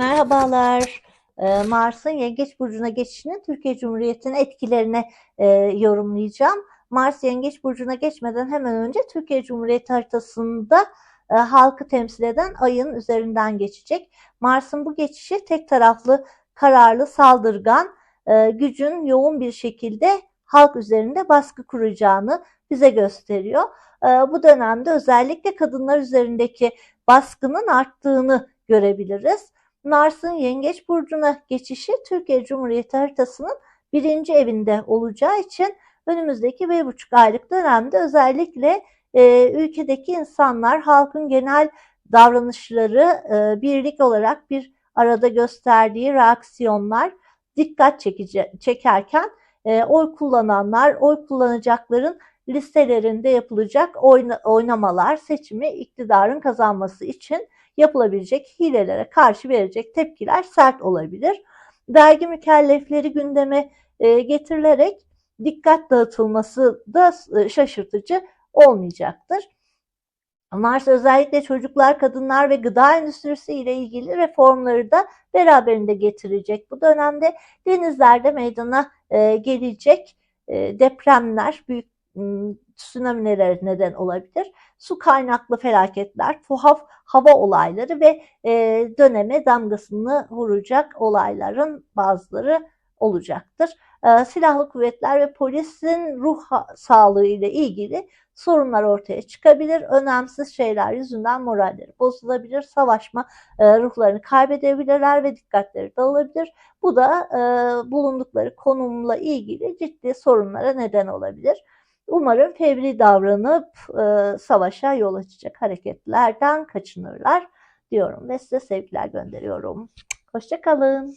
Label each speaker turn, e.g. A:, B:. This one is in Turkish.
A: Merhabalar. Ee, Mars'ın Yengeç Burcu'na geçişinin Türkiye Cumhuriyeti'nin etkilerini e, yorumlayacağım. Mars Yengeç Burcu'na geçmeden hemen önce Türkiye Cumhuriyeti haritasında e, halkı temsil eden ayın üzerinden geçecek. Mars'ın bu geçişi tek taraflı, kararlı, saldırgan, e, gücün yoğun bir şekilde halk üzerinde baskı kuracağını bize gösteriyor. E, bu dönemde özellikle kadınlar üzerindeki baskının arttığını görebiliriz. Mars'ın Yengeç Burcu'na geçişi Türkiye Cumhuriyeti haritasının birinci evinde olacağı için önümüzdeki bir buçuk aylık dönemde özellikle e, ülkedeki insanlar, halkın genel davranışları e, birlik olarak bir arada gösterdiği reaksiyonlar dikkat çekici, çekerken e, oy kullananlar, oy kullanacakların listelerinde yapılacak oyna, oynamalar seçimi iktidarın kazanması için yapılabilecek hilelere karşı verecek tepkiler sert olabilir. Vergi mükellefleri gündeme e, getirilerek dikkat dağıtılması da e, şaşırtıcı olmayacaktır. Mars özellikle çocuklar, kadınlar ve gıda endüstrisi ile ilgili reformları da beraberinde getirecek. Bu dönemde denizlerde meydana e, gelecek depremler, büyük tsunami'lere neden olabilir. Su kaynaklı felaketler, tuhaf hava olayları ve e, döneme damgasını vuracak olayların bazıları olacaktır. E, silahlı kuvvetler ve polisin ruh sağlığı ile ilgili sorunlar ortaya çıkabilir. Önemsiz şeyler yüzünden moralleri bozulabilir. Savaşma e, ruhlarını kaybedebilirler ve dikkatleri dağılabilir. Bu da e, bulundukları konumla ilgili ciddi sorunlara neden olabilir. Umarım fevri davranıp e, savaşa yol açacak hareketlerden kaçınırlar diyorum ve size sevgiler gönderiyorum. Hoşçakalın.